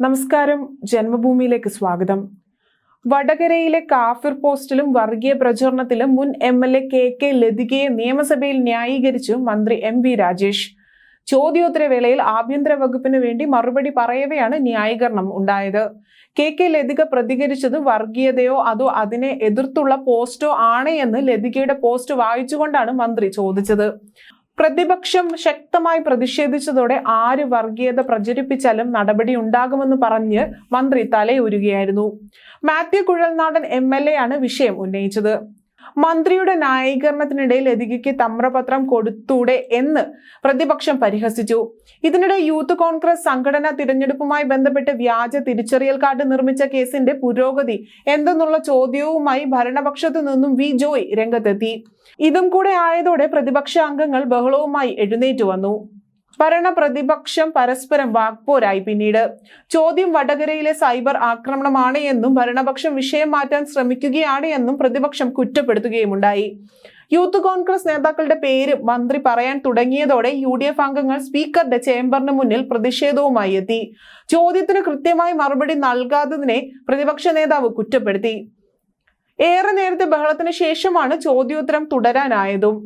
നമസ്കാരം. ജന്മഭൂമിയിലേക്ക് സ്വാഗതം. വടകരയിലെ കാഫിർ പോസ്റ്റിലും വർഗീയ പ്രചരണത്തിലും മുൻ M L A K K ലതികയെ നിയമസഭയിൽ ന്യായീകരിച്ചു മന്ത്രി എം വി രാജേഷ്. ചോദ്യോത്തരവേളയിൽ ആഭ്യന്തര വകുപ്പിന് വേണ്ടി മറുപടി പറയവെയാണ് ന്യായീകരണം ഉണ്ടായത്. കെ കെ ലതിക പ്രതികരിച്ചത് വർഗീയതയോ അതോ അതിനെ എതിർത്തുള്ള പോസ്റ്റോ ആണ് എന്ന് ലതികയുടെ പോസ്റ്റ് വായിച്ചുകൊണ്ടാണ് മന്ത്രി ചോദിച്ചത്. പ്രതിപക്ഷം ശക്തമായി പ്രതിഷേധിച്ചതോടെ ആര് വർഗീയത പ്രചരിപ്പിച്ചാലും നടപടി ഉണ്ടാകുമെന്ന് പറഞ്ഞ് മന്ത്രി തലയൂരുകയായിരുന്നു. Mathew Kuzhalnadan M L A ആണ് വിഷയം ഉന്നയിച്ചത്. മന്ത്രിയുടെ ന്യായീകരണത്തിനിടയിൽ ലതികയ്ക്ക് തമ്രപത്രം കൊടുത്തൂടെ എന്ന് പ്രതിപക്ഷം പരിഹസിച്ചു. ഇതിനിടെ യൂത്ത് കോൺഗ്രസ് സംഘടന തിരഞ്ഞെടുപ്പുമായി ബന്ധപ്പെട്ട് വ്യാജ തിരിച്ചറിയൽ കാർഡ് നിർമ്മിച്ച കേസിന്റെ പുരോഗതി എന്തെന്നുള്ള ചോദ്യവുമായി ഭരണപക്ഷത്തു നിന്നും വി. ജോയ് രംഗത്തെത്തി. ഇതും കൂടെ ആയതോടെ പ്രതിപക്ഷ അംഗങ്ങൾ ബഹളവുമായി എഴുന്നേറ്റു വന്നു. ഭരണ പ്രതിപക്ഷം പരസ്പരം വാക്പോരായി പിന്നീട്. ചോദ്യം വടകരയിലെ സൈബർ ആക്രമണമാണ് എന്നും ഭരണപക്ഷം വിഷയം മാറ്റാൻ ശ്രമിക്കുകയാണ് എന്നും പ്രതിപക്ഷം കുറ്റപ്പെടുത്തുകയുമുണ്ടായി. യൂത്ത് കോൺഗ്രസ് നേതാക്കളുടെ പേര് മന്ത്രി പറയാൻ തുടങ്ങിയതോടെ യു ഡി എഫ് അംഗങ്ങൾ സ്പീക്കറുടെ ചേംബറിന് മുന്നിൽ പ്രതിഷേധവുമായി എത്തി. ചോദ്യത്തിന് കൃത്യമായി മറുപടി നൽകാത്തതിനെ പ്രതിപക്ഷ നേതാവ് കുറ്റപ്പെടുത്തി. ഏറെ നേരത്തെ ബഹളത്തിന് ശേഷമാണ് ചോദ്യോത്തരം തുടരാനായതും.